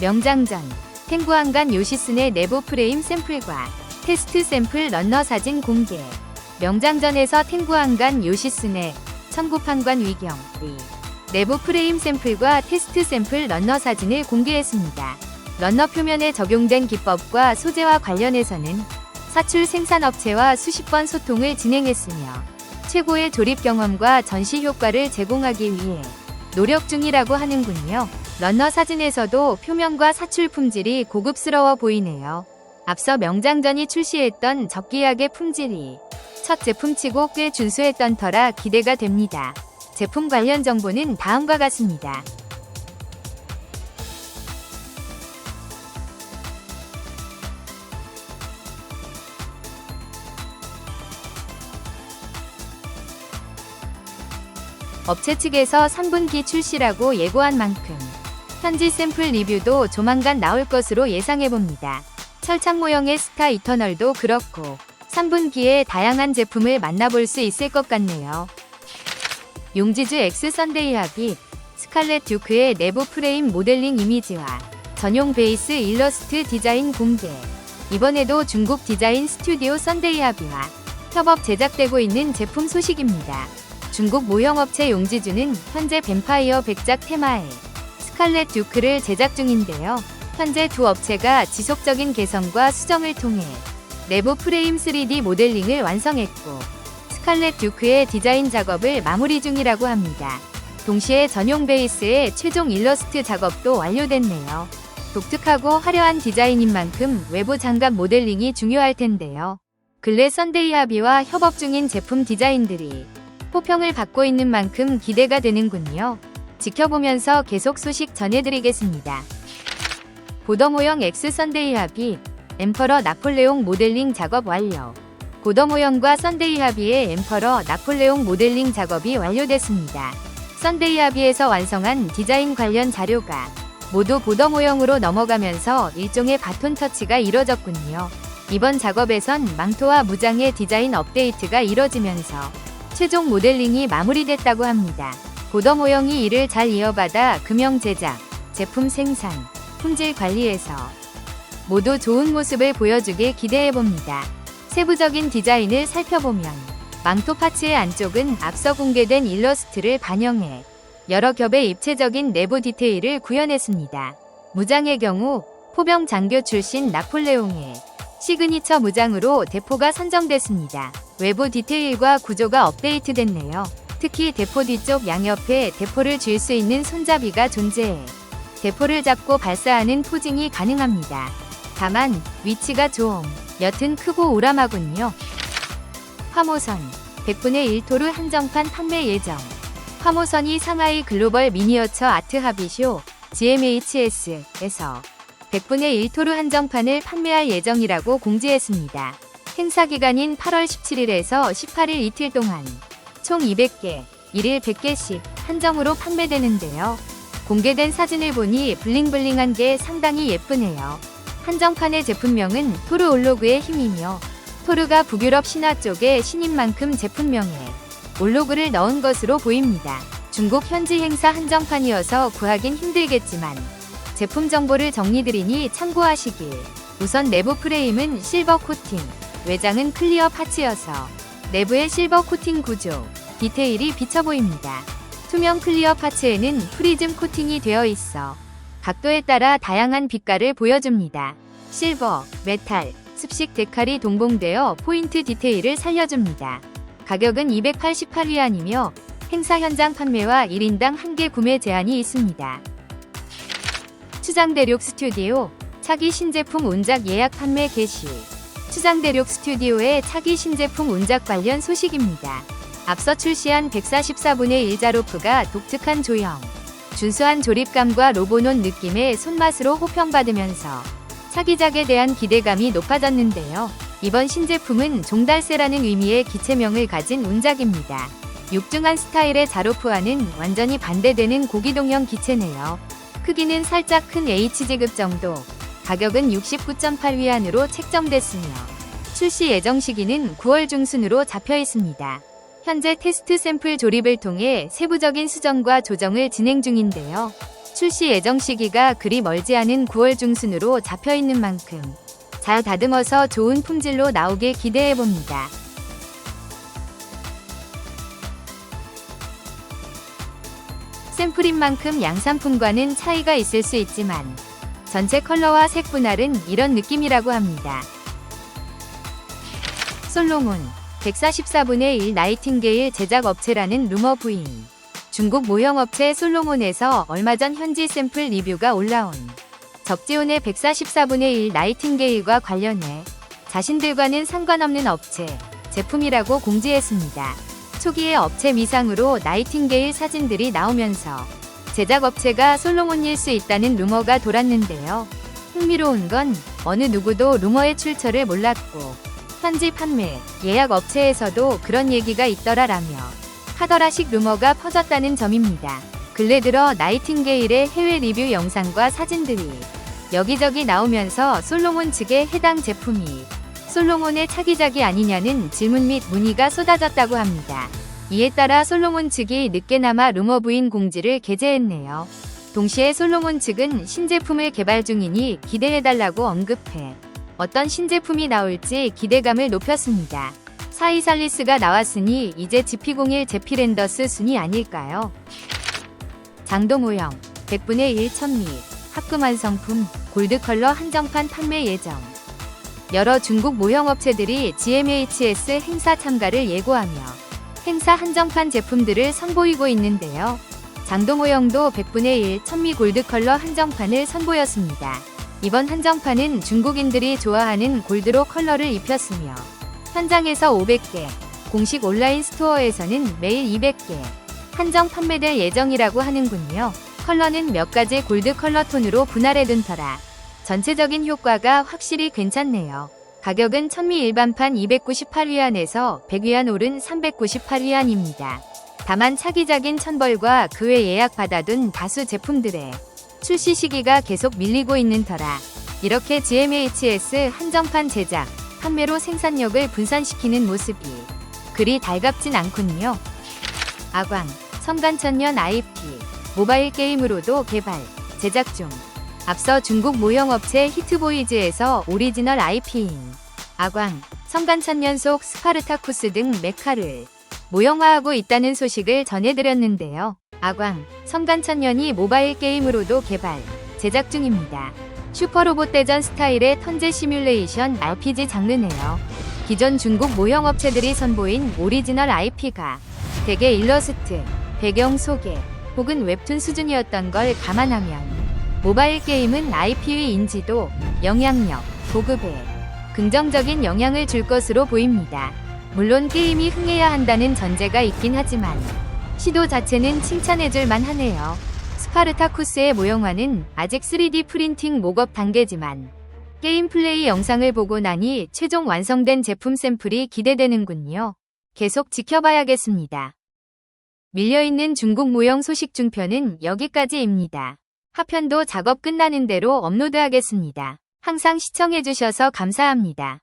명장전. 탱구한간 요시슨의 내부 프레임 샘플과 테스트 샘플 런너 사진 공개 명장전에서 탱구한간 요시슨의 천구판관 위경 의 내부 프레임 샘플과 테스트 샘플 런너 사진을 공개했습니다. 런너 표면에 적용된 기법과 소재와 관련해서는 사출 생산업체와 수십 번 소통을 진행했으며 최고의 조립 경험과 전시 효과를 제공하기 위해 노력 중이라고 하는군요. 런너 사진에서도 표면과 사출 품질이 고급스러워 보이네요. 앞서 명장전이 출시했던 적기약의 품질이 첫 제품치고 꽤 준수했던 터라 기대가 됩니다. 제품 관련 정보는 다음과 같습니다. 업체 측에서 3분기 출시라고 예고한 만큼 현지 샘플 리뷰도 조만간 나올 것으로 예상해 봅니다. 철창 모형의 스타 이터널도 그렇고 3분기에 다양한 제품을 만나볼 수 있을 것 같네요. 용지주 엑스 선데이 합이 스칼렛 듀크의 내부 프레임 모델링 이미지와 전용 베이스 일러스트 디자인 공개. 이번에도 중국 디자인 스튜디오 선데이 합의와 협업 제작되고 있는 제품 소식입니다. 중국 모형업체 용지주는 현재 뱀파이어 백작 테마의 스칼렛 듀크를 제작 중인데요. 현재 두 업체가 지속적인 개선과 수정을 통해 내부 프레임 3D 모델링을 완성했고 스칼렛 듀크의 디자인 작업을 마무리 중이라고 합니다. 동시에 전용 베이스의 최종 일러스트 작업도 완료됐네요. 독특하고 화려한 디자인인 만큼 외부 장갑 모델링이 중요할 텐데요. 근래 선데이 합의와 협업 중인 제품 디자인들이 호평을 받고 있는 만큼 기대가 되는군요. 지켜보면서 계속 소식 전해드리겠습니다. 보더 모형 X 선데이 합의, 엠퍼러 나폴레옹 모델링 작업 완료. 보더 모형과 선데이 합의의 엠퍼러 나폴레옹 모델링 작업이 완료됐습니다. 선데이 합의에서 완성한 디자인 관련 자료가 모두 보더 모형으로 넘어가면서 일종의 바톤 터치가 이뤄졌군요. 이번 작업에선 망토와 무장의 디자인 업데이트가 이뤄지면서 최종 모델링이 마무리됐다고 합니다. 보더 모형이 이를 잘 이어받아 금형 제작, 제품 생산, 품질 관리에서 모두 좋은 모습을 보여주길 기대해봅니다. 세부적인 디자인을 살펴보면 망토 파츠의 안쪽은 앞서 공개된 일러스트를 반영해 여러 겹의 입체적인 내부 디테일을 구현했습니다. 무장의 경우 포병 장교 출신 나폴레옹의 시그니처 무장으로 대포가 선정됐습니다. 외부 디테일과 구조가 업데이트됐네요. 특히 대포 뒤쪽 양옆에 대포를 쥘 수 있는 손잡이가 존재해 대포를 잡고 발사하는 포징이 가능합니다. 다만 위치가 좀 여튼 크고 오람하군요. 화모선 100분의 1토르 한정판 판매 예정. 화모선이 상하이 글로벌 미니어처 아트 합의쇼 GMHS에서 100분의 1토르 한정판을 판매할 예정이라고 공지했습니다. 행사 기간인 8월 17일에서 18일 이틀 동안 총 200개, 1일 100개씩 한정으로 판매되는데요. 공개된 사진을 보니 블링블링한 게 상당히 예쁘네요. 한정판의 제품명은 토르 올로그의 힘이며 토르가 북유럽 신화 쪽의 신인 만큼 제품명에 올로그를 넣은 것으로 보입니다. 중국 현지 행사 한정판이어서 구하긴 힘들겠지만 제품 정보를 정리드리니 참고하시길. 우선 내부 프레임은 실버 코팅, 외장은 클리어 파츠여서 내부의 실버 코팅 구조, 디테일이 비쳐 보입니다. 투명 클리어 파츠에는 프리즘 코팅이 되어 있어 각도에 따라 다양한 빛깔을 보여줍니다. 실버, 메탈, 습식 데칼이 동봉되어 포인트 디테일을 살려줍니다. 가격은 288위안이며 행사 현장 판매와 1인당 1개 구매 제한이 있습니다. 추장대륙 스튜디오 차기 신제품 운작 예약 판매 개시 추장대륙 스튜디오의 차기 신제품 운작 관련 소식입니다. 앞서 출시한 144분의 1 자로프가 독특한 조형, 준수한 조립감과 로보논 느낌의 손맛으로 호평받으면서 차기작에 대한 기대감이 높아졌는데요. 이번 신제품은 종달새라는 의미의 기체명을 가진 운작입니다. 육중한 스타일의 자로프와는 완전히 반대되는 고기동형 기체네요. 크기는 살짝 큰 H지급 정도, 가격은 69.8위안으로 책정됐으며 출시 예정 시기는 9월 중순으로 잡혀 있습니다. 현재 테스트 샘플 조립을 통해 세부적인 수정과 조정을 진행 중인데요. 출시 예정 시기가 그리 멀지 않은 9월 중순으로 잡혀 있는 만큼 잘 다듬어서 좋은 품질로 나오길 기대해 봅니다. 샘플인 만큼 양산품과는 차이가 있을 수 있지만 전체 컬러와 색 분할은 이런 느낌이라고 합니다. 솔로몬 144분의 1 나이팅게일 제작 업체라는 루머 부인 중국 모형 업체 솔로몬에서 얼마 전 현지 샘플 리뷰가 올라온 적지온의 144분의 1 나이팅게일과 관련해 자신들과는 상관없는 업체 제품이라고 공지했습니다. 초기에 업체 미상으로 나이팅게일 사진들이 나오면서 제작 업체가 솔로몬일 수 있다는 루머가 돌았는데요. 흥미로운 건 어느 누구도 루머의 출처를 몰랐고 현지 판매, 예약 업체에서도 그런 얘기가 있더라라며 하더라식 루머가 퍼졌다는 점입니다. 근래 들어 나이팅게일의 해외 리뷰 영상과 사진들이 여기저기 나오면서 솔로몬 측의 해당 제품이 솔로몬의 차기작이 아니냐는 질문 및 문의가 쏟아졌다고 합니다. 이에 따라 솔로몬 측이 늦게나마 루머 부인 공지를 게재했네요. 동시에 솔로몬 측은 신제품을 개발 중이니 기대해달라고 언급해 어떤 신제품이 나올지 기대감을 높였습니다. 사이살리스가 나왔으니 이제 GP01 제피랜더스 순이 아닐까요? 장도 모형 100분의 1 천미 합금 완성품 골드 컬러 한정판 판매 예정 여러 중국 모형 업체들이 GMHS 행사 참가를 예고하며 행사 한정판 제품들을 선보이고 있는데요. 장도 모형도 100분의 1 천미 골드 컬러 한정판을 선보였습니다. 이번 한정판은 중국인들이 좋아하는 골드로 컬러를 입혔으며 현장에서 500개, 공식 온라인 스토어에서는 매일 200개 한정 판매될 예정이라고 하는군요. 컬러는 몇 가지 골드 컬러 톤으로 분할해둔 터라 전체적인 효과가 확실히 괜찮네요. 가격은 천미 일반판 298위안에서 100위안 오른 398위안입니다. 다만 차기작인 천벌과 그 외 예약 받아둔 다수 제품들의 출시 시기가 계속 밀리고 있는 터라 이렇게 GMHS 한정판 제작, 판매로 생산력을 분산시키는 모습이 그리 달갑진 않군요. 아광, 성간천년 IP, 모바일 게임으로도 개발, 제작 중. 앞서 중국 모형업체 히트보이즈에서 오리지널 IP인 아광, 성간천년 속 스파르타쿠스 등 메카를 모형화하고 있다는 소식을 전해드렸는데요. 아광, 성간천년이 모바일 게임으로도 개발, 제작 중입니다. 슈퍼로봇 대전 스타일의 턴제 시뮬레이션 RPG 장르네요. 기존 중국 모형 업체들이 선보인 오리지널 IP가 대개 일러스트, 배경 소개 혹은 웹툰 수준이었던 걸 감안하면 모바일 게임은 IP의 인지도, 영향력, 보급에 긍정적인 영향을 줄 것으로 보입니다. 물론 게임이 흥해야 한다는 전제가 있긴 하지만 시도 자체는 칭찬해줄 만하네요. 스파르타쿠스의 모형화는 아직 3D 프린팅 목업 단계지만 게임 플레이 영상을 보고 나니 최종 완성된 제품 샘플이 기대되는군요. 계속 지켜봐야겠습니다. 밀려있는 중국 모형 소식 중편은 여기까지입니다. 하편도 작업 끝나는 대로 업로드하겠습니다. 항상 시청해주셔서 감사합니다.